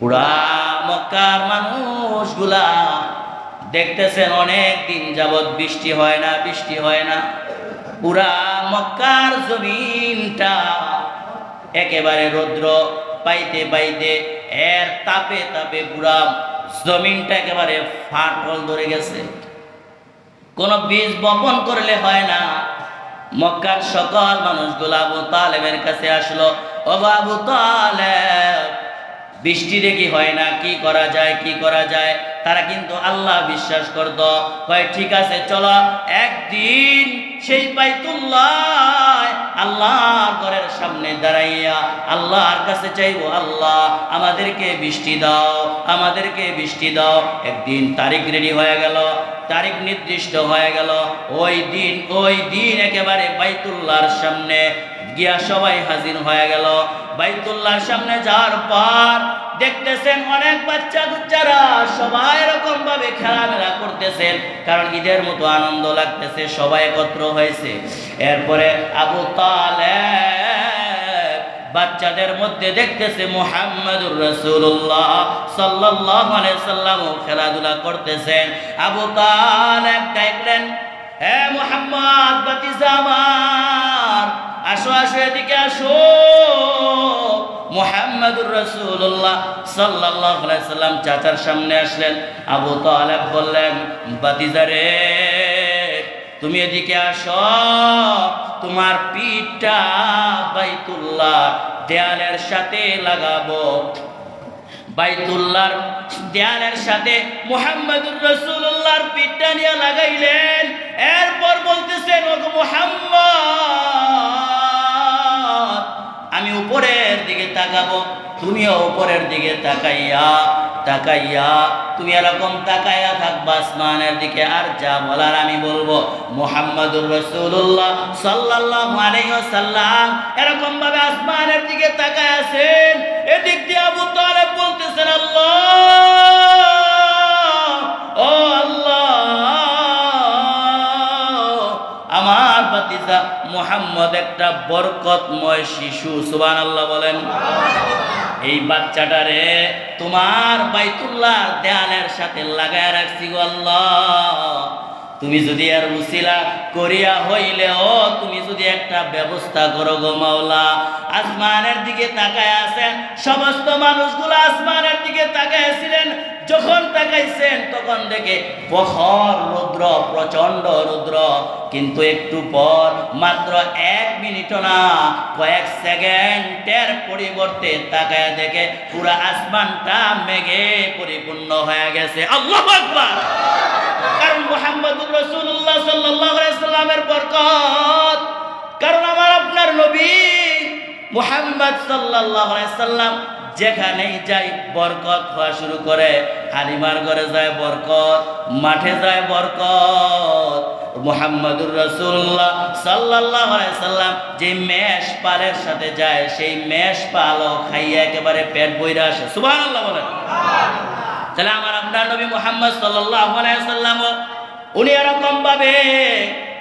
পুরা মক্কার মানুষগুলা দেখতেছেন অনেক দিন যাবৎ বৃষ্টি হয় না, বৃষ্টি হয় না। পুরা মক্কার জমিনটা একেবারে রৌদ্র পাইতে পাইতে এর তাপে তাপে পুরা জমিনটা একেবারে ফাটল ধরে গেছে। কোন বীজ বপন করলে হয় না। মক্কার সকল মানুষগুলো আবু তালেবের কাছে আসলো ও আবু তালেব বৃষ্টি রেখে হয় না, কি করা যায়, কি করা যায়? তারা কিন্তু আল্লাহ বিশ্বাস করত। কয়, ঠিক আছে, চলো, একদিন সেই বাইতুল্লাহ আল্লাহর ঘরের সামনে দাঁড়াইয়া আল্লাহর কাছে চাইব, আল্লাহ, আমাদেরকে বৃষ্টি দাও, আমাদেরকে বৃষ্টি দাও। একদিন তারিখ রেডি হয়ে গেল, তারিখ নির্দিষ্ট হয়ে গেল। ওই দিন ওই দিন একেবারে বাইতুল্লাহর সামনে গিয়া সবাই হাজির হয়ে গেল। বাইতুল্লাহর সামনে যাওয়ার পর দেখতেছেন অনেক বাচ্চা কুচ্চারা সবাই এরকম ভাবে খেলাধুলা করতেছেন, কারণ ঈদের মতো আনন্দ লাগতেছে, সবাই একত্র হয়েছে। এরপরে আবু তালে বাচ্চাদের মধ্যে দেখতেছে মোহাম্মদুর রসুল্লাহ সাল্লাহ সাল্লাম খেলাধুলা করতেছেন। আবু তালেব দেখলেন হে মোহাম্মদ আমার, আসো আসো, এদিকে আসো। মোহাম্মদুর রসুল্লাহ সাল্লাহ সাল্লাম চাচার সামনে আসলেন। আবু তালেব বললেন বাতিজারে তুমি এদিকে আসো। তোমার পিঠটা বাইতুল্লাহ দেয়ালের সাথে লাগাবো। বাইতুল্লাহর দেয়ালের সাথে মোহাম্মদুর রসুল্লাহর পিঠটা নিয়ে লাগাইলেন। এরপর বলতেছেন ও মোহাম্মদ, আমি উপরের দিকে তাকাবো, তুমিও উপরের দিকে তাকাইয়া তাকাইয়া, তুমি এরকম তাকাইয়া থাকবা আসমানের দিকে, আর যা বলার আমি বলব। মোহাম্মদুর রসুল্লাহ সাল্লাহ সাল্লাম এরকম ভাবে আসমানের দিকে তাকায় আছেন। এদিক দিয়ে আবু তালেব বলতেছেন, আল্লাহ! মোহাম্মদ একটা বরকতময় শিশু সুবান আল্লাহ বলেন। এই বাচ্চাটারে তোমার বাইতুল্লাহ দেয়ালের সাথে লাগায় রাখছি আল্লাহ। তুমি যদি আর উসিলা করিয়া হইলেও, তুমি যদি একটা ব্যবস্থা করো গো মাওলা। আসমানের দিকে তাকায় আছেন, সমস্ত মানুষগুলো আসমানের দিকে তাকাইছিলেন যখন তাকাইছেন, তখন দেখে প্রখর রুদ্র প্রচণ্ড রুদ্র। কিন্তু একটু পর, মাত্র এক মিনিট না, কয়েক সেকেন্ডের পরিবর্তে তাকায় দেখে, পুরো আসমানটা মেঘে পরিপূর্ণ হয়ে গেছে। আল্লাহ কারণ মোহাম্মদুর রসুল্লাহ সাল্লামের বরকত। কারণ আমার আপনার নবী মোহাম্মদ সাল্লাহ সাল্লাম যেখানেই যাই বরকত হওয়া শুরু করে। হালিমার ঘরে যায় বরকত, মাঠে যায় বরকত। মোহাম্মদুর রসুল্লাহ সাল্লাহ সাল্লাম যে মেষ পালের সাথে যায়, সেই মেষ পালও খাইয়া একেবারে পেট বইরা আসে। সুবাহ আল্লাহ তাহলে আমার আপনার নবী মোহাম্মদ সাল্লাম উনি এরকম ভাবে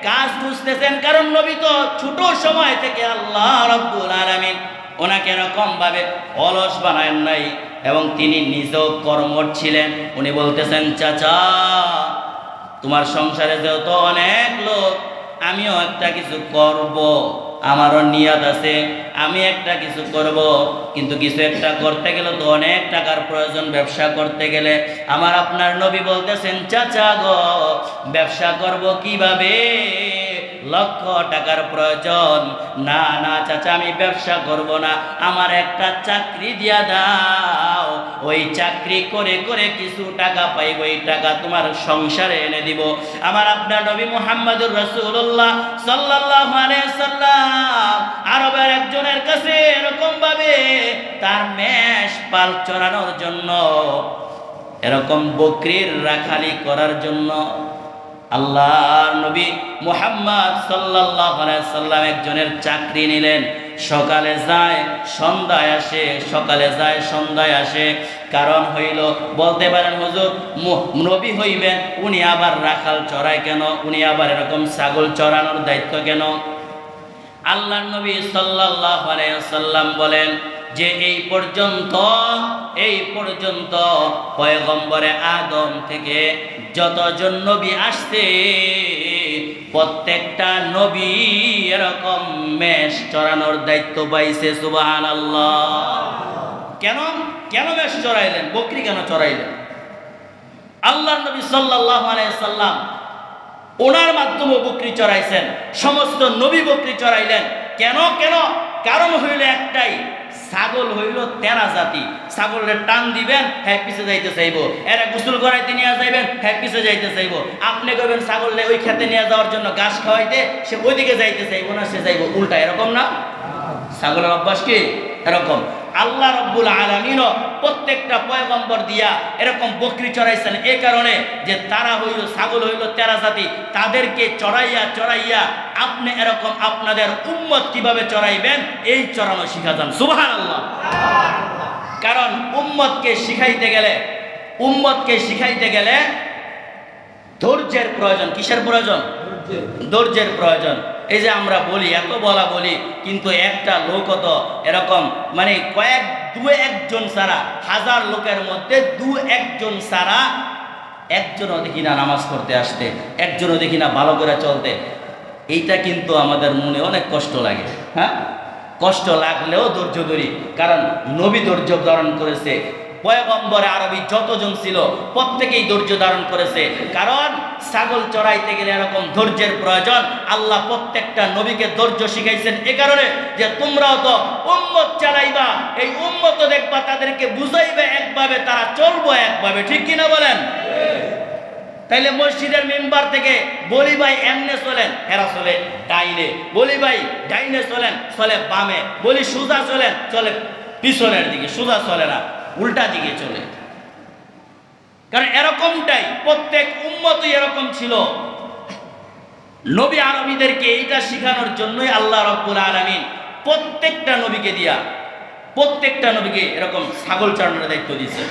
কাজ বুঝতেছেন, কারণ নবী তো ছোট সময় থেকে আল্লাহ রব্বুল আলামিন ওনাকে এরকম ভাবে অলস বানায় নাই। এবং তিনি নিজেও কর্মর ছিলেন। উনি বলতেছেন, চাচা, তোমার সংসারে যেহেতু অনেক লোক, আমিও একটা কিছু করব, আমারও নিয়াদ আছে, আমি একটা কিছু করব, কিন্তু কিছু একটা করতে গেলে তো অনেক টাকার প্রয়োজন ব্যবসা করতে গেলে। আমার আপনার নবী বলতেছেন, চাচা গো, ব্যবসা করব কীভাবে? লক্ষ টাকার প্রয়োজন। না না, চাচা, আমি ব্যবসা করব না। আমার একটা চাকরি দিয়া দাও। ওই চাকরি করে করে কিছু টাকা পাইব ওই টাকা তোমার সংসারে এনে দিব। আমার আপনার নবী মুহাম্মদুর রসুল্লাহ সাল্লাহ সাল্লাম আরবের একজনের কাছে এরকম ভাবে তার মেষ পাল চড়ানোর জন্য, এরকম বকরির রাখালি করার জন্য আল্লাহর নবী মুহাম্মদ সাল্লাহ সাল্লাম একজনের চাকরি নিলেন। সকালে যায়, সন্ধ্যায় আসে, সকালে যায়, সন্ধ্যায় আসে। কারণ হইল, বলতে পারেন হুজুর নবী হইবেন, উনি আবার রাখাল চড়ায় কেন? উনি আবার এরকম ছাগল চড়ানোর দায়িত্ব কেন? আল্লাহ নবী সাল্লাহ সাল্লাম বলেন যে এই পর্যন্ত এই পর্যন্ত পয়গম্বরে আদম থেকে যতজন নবী আসছে, প্রত্যেকটা নবী এরকম মেষ চড়ানোর দায়িত্ব পাইছে সুবাহান কেন? কেন মেষ চড়াইলেন? বকরি কেন চড়াইলেন? আল্লাহ নবী সাল্লাহ সাল্লাম ওনার মাধ্যমে বকরি চড়াইছেন, সমস্ত নবী বকরি চড়াইলেন। কেন? কেন? কারণ হইল একটাই ছাগল হইল তেরা জাতি। ছাগলের টান দিবেন হ্যাঁ পিছে যাইতে চাইব। এরা গোসল করাইতে নিয়ে যাইবেন হ্যাঁ পিছে যাইতে চাইব। আপনি কবেন ছাগলে ওই খেতে নিয়ে যাওয়ার জন্য গাছ খাওয়াইতে সে ওইদিকে যাইতে চাইব না, সে যাইবো উল্টা। এরকম না? ছাগলের অভ্যাস কি? এরকম। আল্লাহ রব্বুল আলমিনও প্রত্যেকটা পয়গম্বর দিয়া এরকম বকরি চড়াইছেন। এই কারণে যে তারা হইল, ছাগল হইল, তেরা জাতি, তাদেরকে চড়াইয়া চড়াইয়া আপনি এরকম আপনাদের উম্মত কীভাবে চড়াইবেন? এই চড়ানো শিখা যান। আল্লাহ কারণ উম্মতকে শিখাইতে গেলে, উম্মতকে শিখাইতে গেলে ধৈর্যের প্রয়োজন। কিসের প্রয়োজন? ধৈর্যের প্রয়োজন। এই যে আমরা বলি, এত বলা বলি, কিন্তু একটা লোক তো এরকম মানে কয়েক দু একজন সারা হাজার লোকের মধ্যে দু একজন সারা একজনও দেখি না নামাজ পড়তে আসতে একজনও দেখি না ভালো করে চলতে। এইটা কিন্তু আমাদের মনে অনেক কষ্ট লাগে হ্যাঁ? কষ্ট লাগলেও ধৈর্য ধরি। কারণ নবী ধৈর্য ধারণ করেছে পয়গম্বরে আরবি যতজন ছিল, প্রত্যেকেই ধৈর্য ধারণ করেছে। কারণ ছাগল চড়াইতে গেলে এরকম ধৈর্যের প্রয়োজন। আল্লাহ প্রত্যেকটা নবীকে ধৈর্য শিখাইছেন এ কারণে যে তোমরাও তো উম্মত চালাইবা, এই উম্মত দেখবা, তাদেরকে বুঝাইবে একভাবে, তারা চলবো একভাবে। ঠিক কিনা বলেন? তাইলে মসজিদের মেম্বার থেকে বলি ভাই এমনে চলেন, হেরা চলে ডাইনে। বলি ভাই ডাইনে চলেন, চলে বামে। বলি সুজা চলেন, চলে পিছনের দিকে, সুজা চলে না। উল্টা দিকে চলে। কারণ এরকমটাই, প্রত্যেক উম্মতই এরকম ছিল। নবী আরবিদেরকে এইটা শিখানোর জন্যই আল্লাহ রব্বুল আলমিন প্রত্যেকটা নবীকে দিয়া, প্রত্যেকটা নবীকে এরকম ছাগল চালানোর দায়িত্ব দিয়েছে